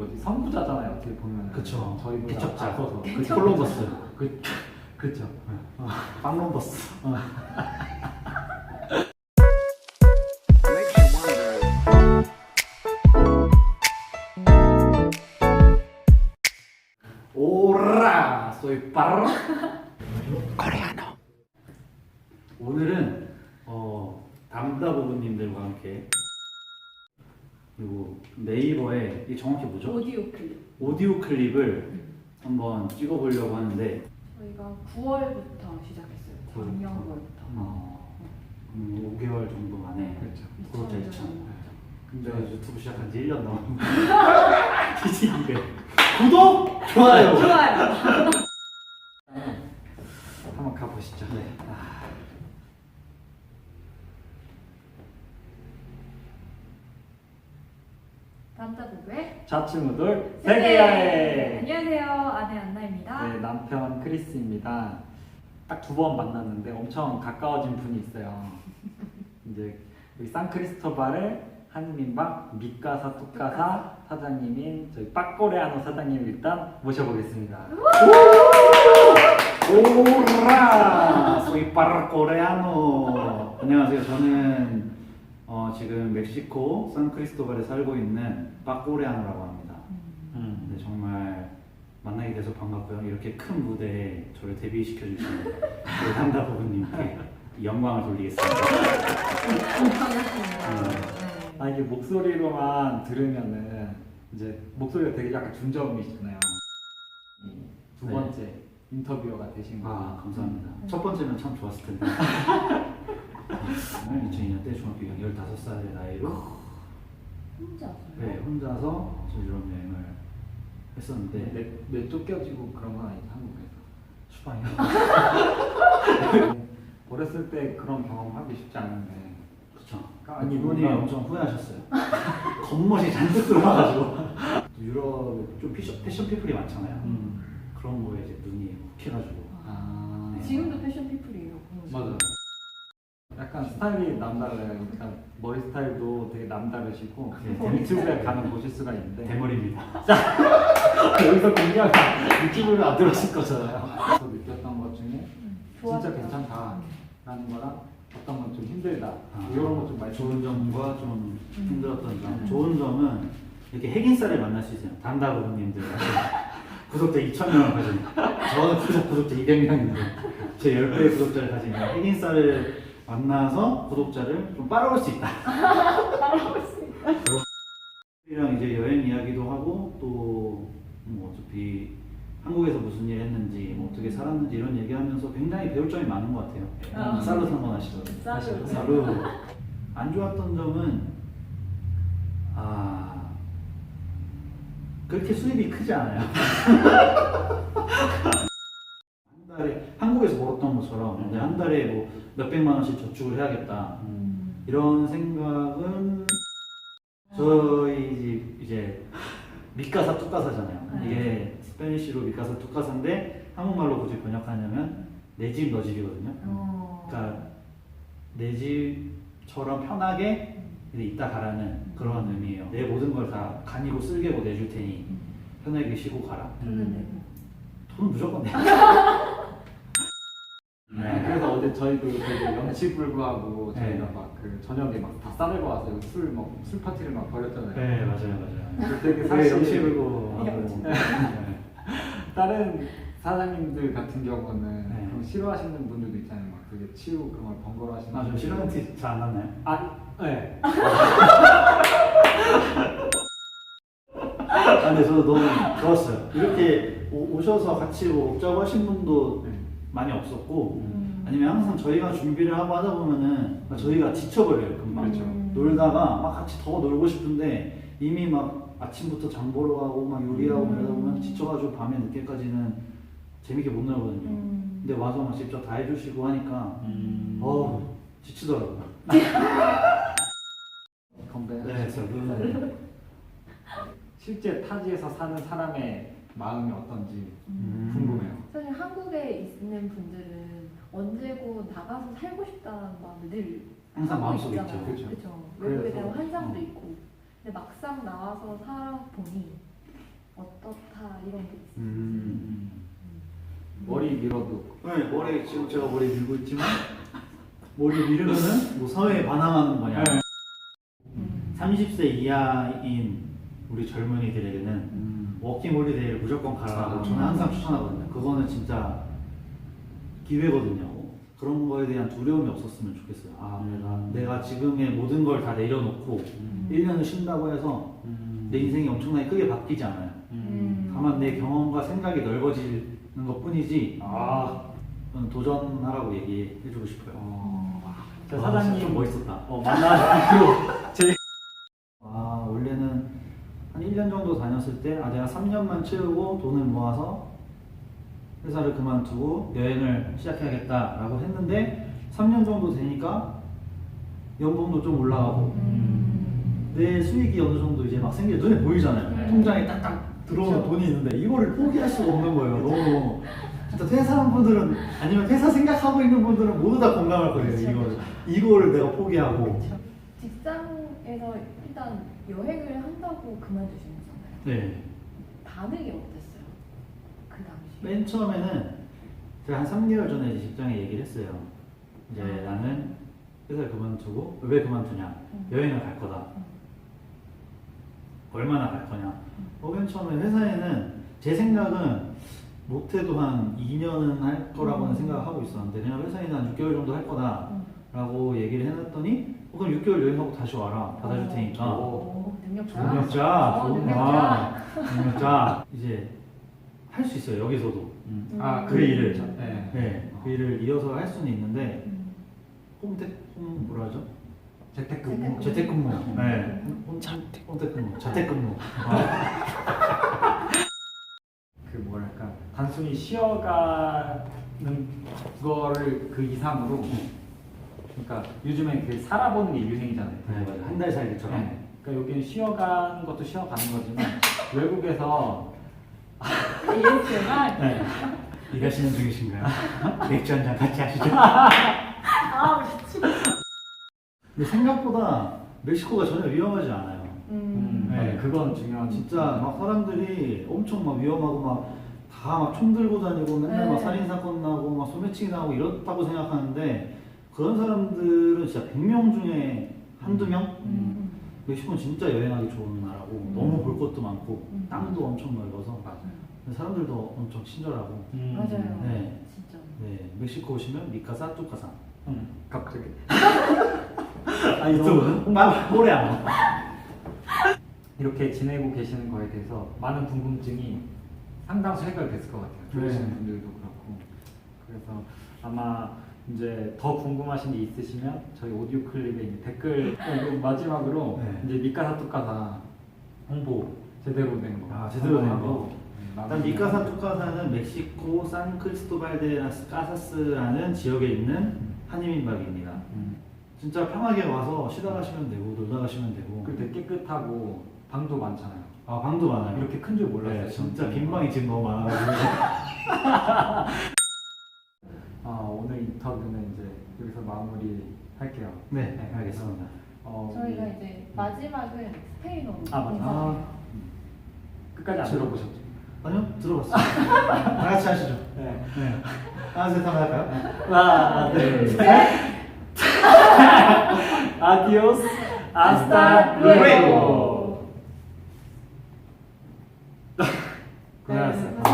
뭐지 선구자잖아요. 어떻게 보면. 그쵸. 저희보다 개척자. 앞서서. 그 콜럼버스. 그 그렇죠. 빵럼버스. 오라 소이 빠르 코레아노 오늘은 어 담다 부부님들과 함께 그리고 네이버에 이 정확히 뭐죠? 오디오 클립. 오디오 클립을 한번 찍어보려고 하는데 저희가 9월부터 시작했어요. 작년 9월부터. 어, 음, 5개월 정도 만에 그렇죠. 구독자 2천. 2020년. 근데 유튜브 시작한 지 1년 넘은 뒤지기게 구독! 좋아요! 좋아요. 한번 가보시죠. 네. 아, 단타부부의 자충우돌 세계. 세계여행. 안녕하세요. 아내 안나입니다. 네, 남편 크리스입니다. 딱 두 번 만났는데 엄청 가까워진 분이 있어요. 이제 여기 산크리스토발의 한민박 미카사 뚜카사 사장님인 저희 빠꼬레아노 사장님 일단 모셔보겠습니다. 오라! 소이 빠르 코레아노 안녕하세요 저는 어, 지금 멕시코 산크리스토발에 살고 있는 빠꼬레아노라고 합니다 음. 네, 정말 만나게 돼서 반갑고요. 이렇게 큰 무대에 저를 데뷔시켜 주신 우리 담다 부부님께 영광을 돌리겠습니다. 네. 아 이게 목소리로만 들으면은 이제 목소리가 되게 약간 중저음이시잖아요. 이두 네. 번째 인터뷰어가 되신 거. 아 감사합니다. 네. 첫 번째는 참 좋았을 텐데. 저는 2002년 때 중학교 15살의 나이로 혼자서요? 네, 혼자서 저 유럽 여행을 했었는데 내, 내 쫓겨지고 그런 건 아니죠 한국에서. 추방이요. 어렸을 때 그런 경험 하기 쉽지 않은데. 그렇죠. 아니, 이분이 뭔가- 엄청 후회하셨어요. 겉멋이 잔뜩 들어와가지고 유럽 좀 패션, 패션 피플이 많잖아요. 음. 그런 거에 이제 눈이 혹해가지고 아. 지금도 패션 피플이에요. 맞아. 약간 스타일이 남달라요. 그러니까 머리 스타일도 되게 남다르시고 네, 유튜브에 가면 보실 수가 있는데 대머리입니다. 여기서 공개하면 유튜브를 안 들었을 거잖아요. 그래서 느꼈던 것 중에 음, 진짜. 괜찮다라는 거랑 어떤 건 좀 힘들다 아, 이런 거 좀 많이 좋은 점과 좀 음. 힘들었던 점. 음. 좋은 점은 이렇게 핵인싸를 만날 수 있어요. 담다 부부님들. 구독자 2,000명을 가진. 저는 구독, 구독자 200명인데 제 10배의 구독자를 가진 핵인싸를 만나서 구독자를 좀 빨아올 수 있다. 따라올 수 있다. 이랑 이제 여행 이야기도 하고 또뭐 어차피 한국에서 무슨 일 했는지 뭐 어떻게 살았는지 이런 얘기하면서 굉장히 배울 점이 많은 것 같아요. 아. 쌀로 상관하시죠. 쌀로. 쌀로 안 좋았던 점은 아 그렇게 수입이 크지 않아요. 한국에서 벌었던 것처럼 이제 한 달에 뭐 몇백만 원씩 저축을 해야겠다. 음. 이런 생각은 저희 집 이제 미카사 뚜카사잖아요. 네. 이게 스페니쉬로 미카사 뚜카사인데 한국말로 굳이 번역하냐면 내 집 너 집이거든요. 어. 그러니까 내 집처럼 편하게 있다 가라는 그런 의미예요. 내 모든 걸 다 간이고 쓸개고 내줄 테니 음. 편하게 쉬고 가라. 돈은 내고. 돈은 무조건 내. 네, 그래서 어제 저희도 되게 염치불구하고 네. 저희가 막그 저녁에 막 다 싸들고 와서 술 막 술 파티를 막 벌였잖아요. 네 맞아요 맞아요. 되게 되게 사실 염치불고 하고. 염치. 네. 다른 사장님들 같은 경우는 네. 그런 싫어하시는 분들도 있잖아요. 막 되게 치우 그런 걸 번거로워하시는. 아좀 분들. 싫어하는 티 잘 안 났나요? 아, 네. 아, 근데 저도 너무 좋았어요. 이렇게 오, 오셔서 같이 뭐 먹자고 하신 분도 네. 많이 없었고, 음. 아니면 항상 저희가 준비를 하고 하다 보면은 저희가 지쳐버려요, 금방. 그렇죠. 음. 놀다가 막 같이 더 놀고 싶은데 이미 막 아침부터 장 보러 가고 막 요리하고 음. 이러다 보면 지쳐가지고 밤에 늦게까지는 재밌게 못 놀거든요. 음. 근데 와서 막 직접 다 해주시고 하니까, 음. 어 지치더라고요. 건배. 네, 저는. 실제 타지에서 사는 사람의 마음이 어떤지 음. 궁금해요. 사실 한국에 있는 분들은 언제고 나가서 살고 싶다는 마음을 늘 항상 하고 마음속에 있잖아요. 있죠. 그렇죠. 그렇죠. 외국에 그래서, 대한 환상도 어. 있고. 근데 막상 나와서 살아보니 이런 게 있어요. 음. 머리 밀어도 네, 머리 지금 제가 머리 밀고 있지만 머리 밀으면은 뭐 사회에 반항하는 거냐. 네. 음. 30세 이하인 우리 젊은이들에게는 음. 워킹 홀리데이를 무조건 가라고 아. 저는 항상 추천하거든요. 그거는 진짜 기회거든요. 그런 거에 대한 두려움이 없었으면 좋겠어요. 아, 내가, 내가 지금의 모든 걸 다 내려놓고 음. 1년을 쉰다고 해서 음. 내 인생이 엄청나게 크게 바뀌지 않아요. 음. 다만 내 경험과 생각이 넓어지는 것 뿐이지, 아, 도전하라고 얘기해주고 싶어요. 어. 진짜 사장님 좀 멋있었다. 어, 제 아, 원래는 한 1년 정도 다녔을 때, 아, 내가 3년만 채우고 돈을 모아서 회사를 그만두고 여행을 시작해야겠다라고 했는데, 3년 정도 되니까 연봉도 좀 올라가고, 음. 내 수익이 어느 정도 이제 막 생겨 눈에 보이잖아요. 네. 통장에 딱딱 들어오는 그쵸. 돈이 있는데, 이거를 포기할 수가 없는 거예요. 너무. 진짜 퇴사한 분들은, 아니면 퇴사 생각하고 있는 분들은 모두 다 공감할 거예요. 그쵸, 이거를. 그쵸. 이거를 내가 포기하고. 그렇죠. 직장에서 일단 여행을 한다고 그만두신 거잖아요. 네. 반응이 어땠어요? 맨 처음에는 제가 한 3개월 전에 이제 직장에 얘기를 했어요. 이제 아. 나는 회사를 그만두고 왜 그만두냐? 음. 여행을 갈 거다. 음. 얼마나 갈 거냐? 음. 어, 맨 처음에 회사에는 제 생각은 못해도 한 2년은 할 거라고는 음. 생각하고 있었는데 그냥 회사에는 한 6개월 정도 할 음. 거다라고 얘기를 해놨더니 어, 그럼 6개월 여행하고 다시 와라 받아줄 테니까 오, 능력자. 능력자 어, 좋구나 능력자 이제 할 수 있어요 여기서도 음. 아, 그 일을 네. 네, 그 일을 이어서 할 수는 있는데 음. 홈택 홈 뭐라 하죠? 재택근무. 재택근무. 음. 네. 홈- 홈택근무. 재택근무. 아, 그 뭐랄까 단순히 쉬어가는 거를 그 이상으로 그러니까 요즘에 그 살아보는 게 유행이잖아요. 네, 맞아요. 한달 살기처럼. 네. 그러니까 여기는 쉬어가는 것도 쉬어가는 거지만 외국에서 ASMR. 네. 일하시는 중이신가요? 맥주 한 잔 같이 하시죠. 아, 미친. 근데 생각보다 멕시코가 전혀 위험하지 않아요. 음, 음. 네. 네. 그건 중요한 진짜 막 사람들이 엄청 막 위험하고 막 다 막 총 들고 다니고 맨날 막 네. 살인 사건 나고 막 소매치기 나고 이렇다고 생각하는데 그런 사람들은 진짜 100명 중에 한두 명? 음. 멕시코는 진짜 여행하기 좋은 음. 너무 볼 것도 많고 음. 땅도 엄청 넓어서 맞아요. 사람들도 엄청 친절하고 음. 맞아요. 네. 진짜. 네 멕시코 오시면 미카사 뚜카사 음, 갑자기. 아니 너무- 막 노래 안 이렇게 지내고 계시는 거에 대해서 많은 궁금증이 상당수 해결됐을 것 같아요. 들으시는 네. 분들도 그렇고. 그래서 아마 이제 더 궁금하신 게 있으시면 저희 오디오 클립에 댓글 어, 마지막으로 네. 이제 미카사 뚜카사 홍보 제대로 된 거. 아, 제대로 된 거. 네, 일단 미카사 뚜카사는 멕시코 산 크리스토발데라스 까사스라는 지역에 있는 한인민박입니다. 음. 진짜 편하게 와서 쉬다 가시면 되고 놀다 가시면 되고 되게 깨끗하고 방도 많잖아요. 아 방도 많아요. 이렇게 큰 줄 몰랐어요. 네, 진짜 저는. 빈 방이 지금 너무 많아가지고 아, 오늘 인터뷰는 이제 여기서 마무리 할게요. 네 알겠습니다. 어, 저희가 우리 이제 마지막은 스페인어로 아, 맞아. 인사드려요. 끝까지 안 저- 들어보셨죠? 아니요 들어봤어요. 다 같이 하시죠. 네. 네. 하나 셋 한번 할까요? 하나, 둘, 셋. 아디오스, 아스타 루에고. 고생하셨어요. 네. 아